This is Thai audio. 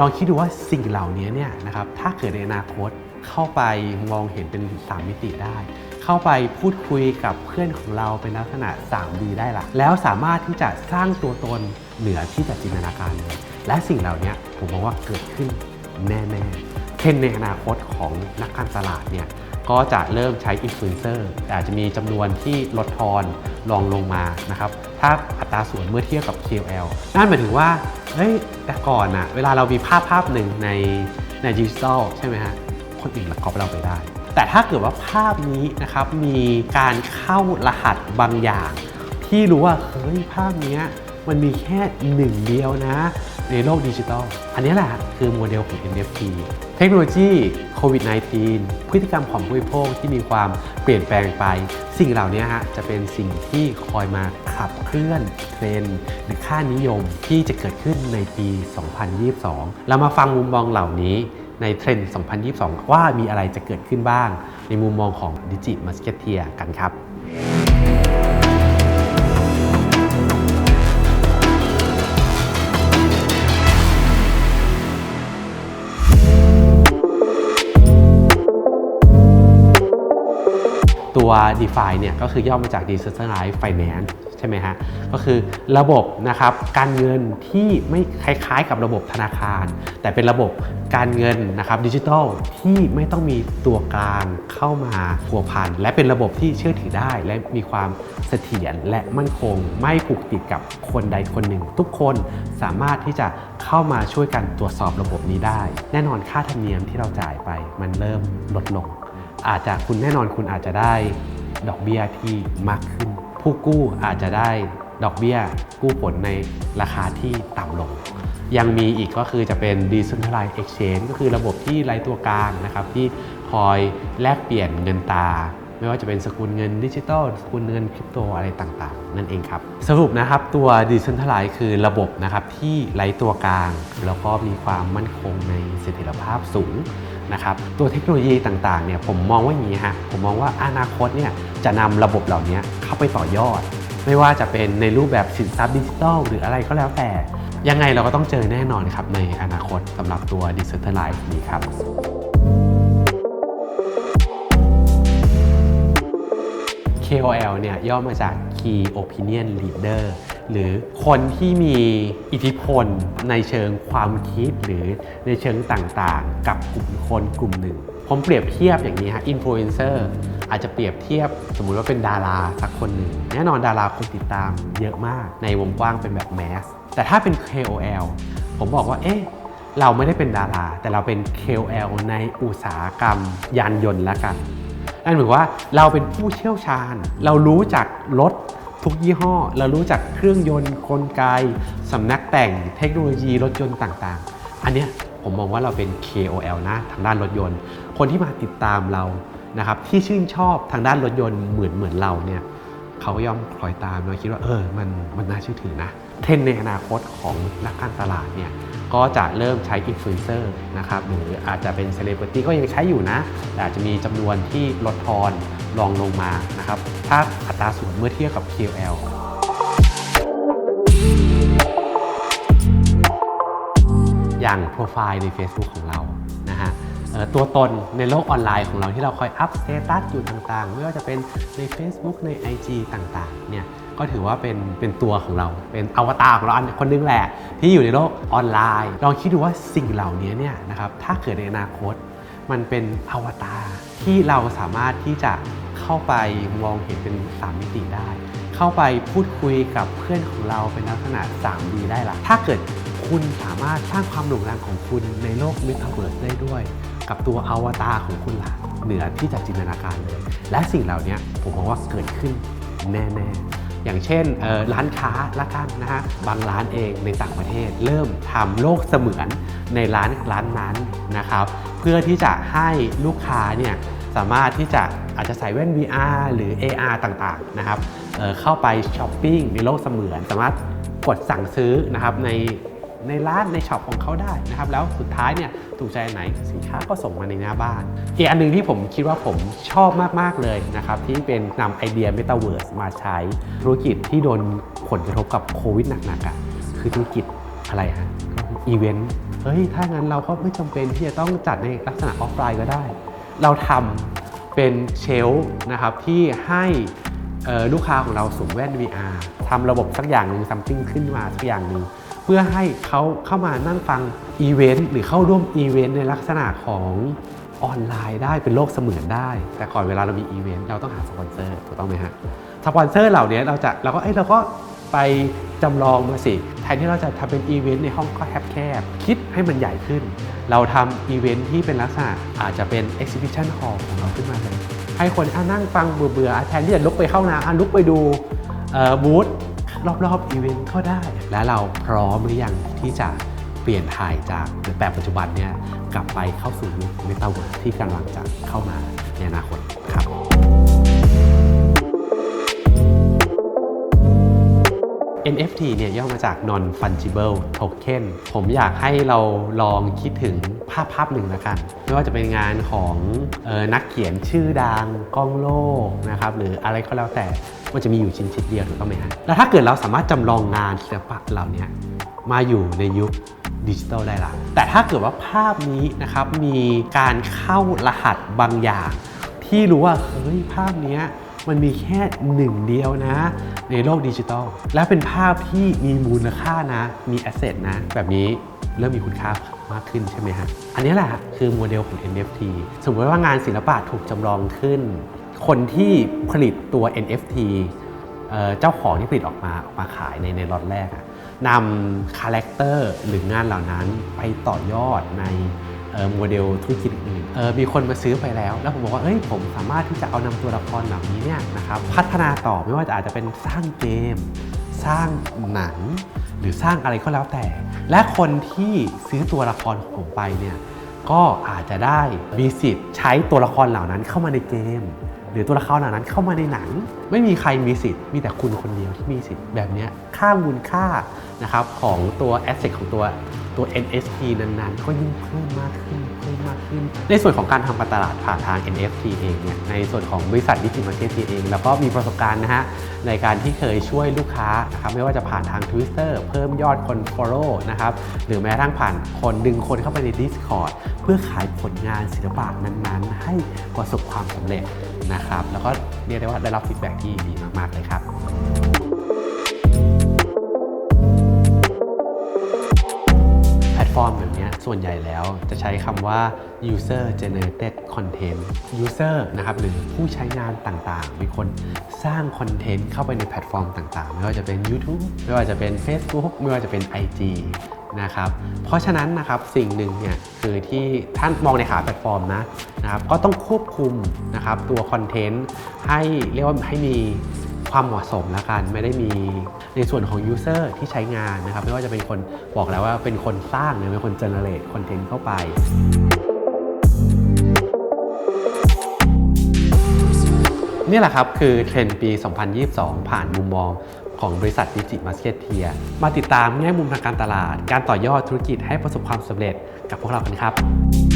ลองคิดดูว่าสิ่งเหล่านี้เนี่ยนะครับถ้าเกิดในอนาคตเข้าไปมองเห็นเป็น 3 มิติได้ เข้าไปพูดคุยกับเพื่อนของเราเป็นลักษณะ 3D ได้ละแล้วสามารถที่จะสร้างตัวตนเหนือที่จะจินตนาการเลย และสิ่งเหล่านี้ผมมองว่าเกิดขึ้นแน่ๆเทรนในอนาคตของนักการตลาดเนี่ยก็จะเริ่มใช้อินฟลูเอนเซอร์อาจจะมีจำนวนที่ลดทอนลองลงมานะครับาอัตราส่วนเมื่อเทียบกับ KOL นั่นหมายถึงว่าเฮ้ยแต่ก่อนอะเวลาเรามีภาพภาพหนึ่งในในดิจิทัลใช่ไหมฮะคนอื่นมาก๊อปเราไปได้ แต่ถ้าเกิดว่าภาพนี้นะครับมีการเข้ารหัสบางอย่าง ที่รู้ว่าเฮ้ยภาพนี้ มันมีแค่หนึ่งเดียวนะ ในโลกดิจิทัล อันนี้แหละคือโมเดลของ NFT เทคโนโลยีโควิด -19 พฤติกรรมของผู้บริโภคที่มีความเปลี่ยนแปลงไป สิ่งเหล่านี้ฮะจะเป็นสิ่งที่คอยมาขับเคลื่อนเทรนด์หรือค่านิยมที่จะเกิดขึ้นในปี 2022 เรามาฟังมุมมองเหล่านี้ในเทรนด์ 2022 ว่ามีอะไรจะเกิดขึ้นบ้าง ในมุมมองของดิจิมาสเก็ตเทียกันครับ ตัว DeFi เนี่ยก็คือย่อมาจาก Decentralized Finance ใช่ไหมฮะ ก็คือระบบนะครับการเงินที่ไม่คล้ายๆ กับระบบธนาคาร แต่เป็นระบบการเงินนะครับดิจิทัลที่ไม่ต้องมีตัวกลางเข้ามาพัวพันและเป็นระบบที่เชื่อถือได้ และมีความเสถียรและมั่นคง ไม่ผูกติดกับคนใดคนหนึ่ง ทุกคนสามารถที่จะเข้ามาช่วยกันตรวจสอบระบบนี้ได้ แน่นอนค่าธรรมเนียมที่เราจ่ายไปมันเริ่มลดลง อาจจะคุณแน่นอนคุณอาจจะได้ดอกเบี้ยที่มากขึ้น ผู้กู้อาจจะได้ดอกเบี้ยกู้ผลในราคาที่ต่ำลง ยังมีอีกก็คือจะเป็น decentralized exchange ก็คือระบบที่ไร้ตัวกลางนะครับ ที่คอยแลกเปลี่ยนเงินตา ไม่ว่าจะเป็นสกุลเงินดิจิทัลสกุลเงินคริปโตอะไรต่างๆ นั่นเองครับ สรุปนะครับตัว decentralized คือระบบนะครับที่ไร้ตัวกลาง แล้วก็มีความมั่นคงในเสถียรภาพสูง นะครับตัวเทคโนโลยีต่างๆเนี่ยผมมองว่าอย่างนี้ฮะผมมองว่าอนาคตเนี่ยจะนำระบบเหล่านี้เข้าไปต่อยอด ไม่ว่าจะเป็นในรูปแบบสินทรัพย์ดิจิทัลหรืออะไรก็แล้วแต่ ยังไงเราก็ต้องเจอแน่นอนครับในอนาคตสำหรับตัว d e c e n t r a l i z e นี้ครับ KOL เนี่ยย่อมาจาก Key Opinion Leader หรือคนที่มีอิทธิพลในเชิงความคิดหรือในเชิงต่างๆ กับกลุ่มคนกลุ่มหนึ่ง ผมเปรียบเทียบอย่างนี้ฮะอินฟลูเอนเซอร์อาจจะเปรียบเทียบสมมุติว่าเป็นดาราสักคนหนึ่งแน่นอนดาราคนติดตามเยอะมากในวงกว้างเป็นแบบแมสแต่ถ้าเป็น KOL ผมบอกว่าเอ๊ะเราไม่ได้เป็นดารา แต่เราเป็น KOL ในอุตสาหกรรมยานยนต์ละกันนั่นหมายว่าเราเป็นผู้เชี่ยวชาญ เรารู้จักรถ ทุกยี่ห้อ เรารู้จักเครื่องยนต์กลไกสำนักแต่งเทคโนโลยีรถยนต์ต่างๆ อันเนี้ยผมมองว่าเราเป็น KOL นะทางด้านรถยนต์ คนที่มาติดตามเรานะครับที่ชื่นชอบทางด้านรถยนต์เหมือนเหมือนเราเนี่ยเขาย่อมคอยตามเราคิดว่าเออมันมันน่าเชื่อถือนะเทรนในอนาคตของนักการตลาดเนี่ยก็จะเริ่มใช้อินฟลูเอนเซอร์นะครับหรืออาจจะเป็นเซเลบริตี้ก็ยังใช้อยู่นะ แต่อาจจะมีจำนวนที่ลดทอน ลองลงมานะครับถ้าอัตราส่วนเมื่อเทียบกับ KOL อย่างโปรไฟล์ใน Facebook ของเรานะฮะตัวตนในโลกออนไลน์ของเราที่เราคอยอัพสเตตัสอยู่ต่างๆ ไม่ว่าจะเป็นใน Facebook ใน IG ต่างๆเนี่ยก็ถือว่าเป็นเป็นตัวของเรา เป็นอวตารของเราอันคนนึงแหละ ที่อยู่ในโลกออนไลน์ ลองคิดดูว่าสิ่งเหล่านี้เนี่ยนะครับถ้าเกิดในอนาคต มันเป็นอวตารที่เราสามารถที่จะเข้าไปมองเห็นเป็น 3 มิติได้ เข้าไปพูดคุยกับเพื่อนของเราเป็นลักษณะ 3D ได้ละถ้าเกิดคุณสามารถสร้างความโด่งดังของคุณในโลก m e t a เ e ิร์สได้ด้วย กับตัวอวตารของคุณล่ะเหนือที่จะจินตนาการเลย และสิ่งเหล่านี้ผมมองว่าเกิดขึ้นแน่ๆอย่างเช่นร้านค้าละกันนะฮะบางร้านเองในต่างประเทศ เริ่มทำโลกเสมือนในร้านร้านนั้นนะครับ พื่อที่จะให้ลูกค้าเนี่ยสามารถที่จะอาจจะใส่แว่น VR หรือ AR ต่างๆนะครับเเข้าไปช้อปปิ้งในโลกเสมือน สามารถกดสั่งซื้อนะครับในในร้านในช็อปของเขาได้นะครับแล้วสุดท้ายเนี่ยถูกใจไหนสินค้าก็ส่งมาในหน้าบ้าน อีกอันหนึงที่ผมคิดว่าผมชอบมาก ๆ เลยนะครับ ที่เป็นนำไอเดีย Metaverse มาใช้ธุรกิจที่โดนผลกระทบกับโควิดหนักๆอะคือธุรกิจอะไรฮะอีเวนต์ เฮ้ย ถ้างั้นเราก็ไม่จำเป็นที่จะต้องจัดในลักษณะออฟไลน์ก็ได้ เราทำเป็นเชลฟ์นะครับที่ให้ลูกค้าของเราสวมแว่น VR ทำระบบสักอย่างหนึ่งซัม t ิ n งขึ้นมาสักอย่างหนึ่งเพื่อให้เขาเข้ามานั่งฟังอีเวนต์หรือเข้าร่วมอีเวนต์ในลักษณะของออนไลน์ได้เป็นโลกเสมือนได้ แต่ก่อนเวลาเรามีอีเวนต์เราต้องหาสปอนเซอร์ถูกต้องไหมฮะสปอนเซอร์เหล่านี้เราจะเราก็เอ้ยเราก็ ไปจำลองมาสิแทนที่เราจะทำเป็นอีเวนต์ในห้องก็แคบๆคิดให้มันใหญ่ขึ้น เราทำอีเวนต์ที่เป็นลักษณะอาจจะเป็น exhibition hall ของเราขึ้นมาเลยให้คนอะนั่งฟังเบื่อๆแทนที่จะลุกไปเข้าน้ำอะลุกไปดูบูธรอบๆอีเวนต์ก็ได้ และเราพร้อมหรือยังที่จะเปลี่ยนถ่ายจากแบบปัจจุบันเนี่ยกลับไปเข้าสู่ยุคเมตาเวิร์ที่กำลังจะเข้ามาในอนาคตครับ NFT เนี่ยย่อมาจาก non fungible token ผมอยากให้เราลองคิดถึงภาพภาพหนึ่งละกัน ไม่ว่าจะเป็นงานของออนักเขียนชื่อดังก้องโลกนะครับหรืออะไรก็แล้วแต่มันจะมีอยู่ชิ้นชิ้นเดียวถูกต้องไหมฮะแล้วถ้าเกิดเราสามารถจำลองงานศิลปะเหล่านี้มาอยู่ในยุคดิจิทัลได้ละแต่ถ้าเกิดว่าภาพนี้นะครับมีการเข้ารหัสบางอย่าง ที่รู้ว่าเฮ้ยภาพนี้ มันมีแค่หนึ่งเดียวนะ ในโลกดิจิทัลและเป็นภาพที่มีมูลค่านะ มีแอสเซทนะ แบบนี้เริ่มมีคุณค่ามากขึ้นใช่ไหมฮะ อันนี้แหละคือโมเดลของ NFT สมมติว่างานศิลปะถูกจำลองขึ้น คนที่ผลิตตัว NFT เอ่อเจ้าของที่ผลิตออกมาออกมาขายในในล็อตแรกนำคาแรคเตอร์หรืองานเหล่านั้นไปต่อยอดใน โมเดลธุรกิจอื่นมีคนมาซื้อไปแล้ว แล้วผมบอกว่าเอ้ยผมสามารถที่จะเอานำตัวละครเหล่านี้เนี่ยนะครับพัฒนาต่อไม่ว่าจะอาจจะเป็นสร้างเกม สร้างหนัง หรือสร้างอะไรก็แล้วแต่ และคนที่ซื้อตัวละครของผมไปเนี่ยก็อาจจะได้มีสิทธิ์ใช้ตัวละครเหล่านั้นเข้ามาในเกม หรือตัวละครเหล่านั้นเข้ามาในหนัง ไม่มีใครมีสิทธิ์มีแต่คุณคนเดียวที่มีสิทธิ์แบบนี้ค่ามูลค่านะครับของตัวแอสเซทของตัว ตัว NFT นั้นๆ ก็ยิ่งเพิ่มมากขึ้นเพิ่มมากขึ้น ในส่วนของการทำการตลาดผ่านทาง NFT เองเนี่ยในส่วนของบริษัทดิจิทัลมาร์เก็ตเอง แล้วก็มีประสบการณ์นะฮะในการที่เคยช่วยลูกค้านะครับไม่ว่าจะผ่านทาง Twitter เพิ่มยอดคน Follow นะครับหรือแม้กระทั่งผ่านคนดึงคนเข้าไปใน Discord เพื่อขายผลงานศิลปะนั้นๆ ให้ประสบความสำเร็จนะครับแล้วก็เรียกได้ว่าได้รับฟีดแบ็ที่ดีมากๆเลยครับ ฟอร์มแบบนี้ส่วนใหญ่แล้วจะใช้คำว่า user generated content user นะครับหรือผู้ใช้งานต่างๆ มีคนสร้างคอนเทนต์เข้าไปในแพลตฟอร์มต่างๆ ไม่ว่าจะเป็น YouTube ไม่ว่าจะเป็น Facebook ไม่ว่าจะเป็น IG นะครับ เพราะฉะนั้นนะครับสิ่งหนึ่งเนี่ยคือที่ท่านมองในขาแพลตฟอร์มนะนะครับก็ต้องควบคุมนะครับตัวคอนเทนต์ให้เรียกว่าให้มี ความเหมาะสมแล้วกันไม่ได้มีในส่วนของ User ที่ใช้งานนะครับ ไม่ว่าจะเป็นคนบอกแล้วว่าเป็นคนสร้างหรือเป็นคน generate คอนเทนต์เข้าไปนี่แหละครับคือเทรนด์ปี 2022 ผ่านมุมมองของบริษัทดิจิมาร์เก็ตเทียมาติดตามแง่มุมทางการตลาด การต่อยอดธุรกิจให้ประสบความสำเร็จกับพวกเรากันครับ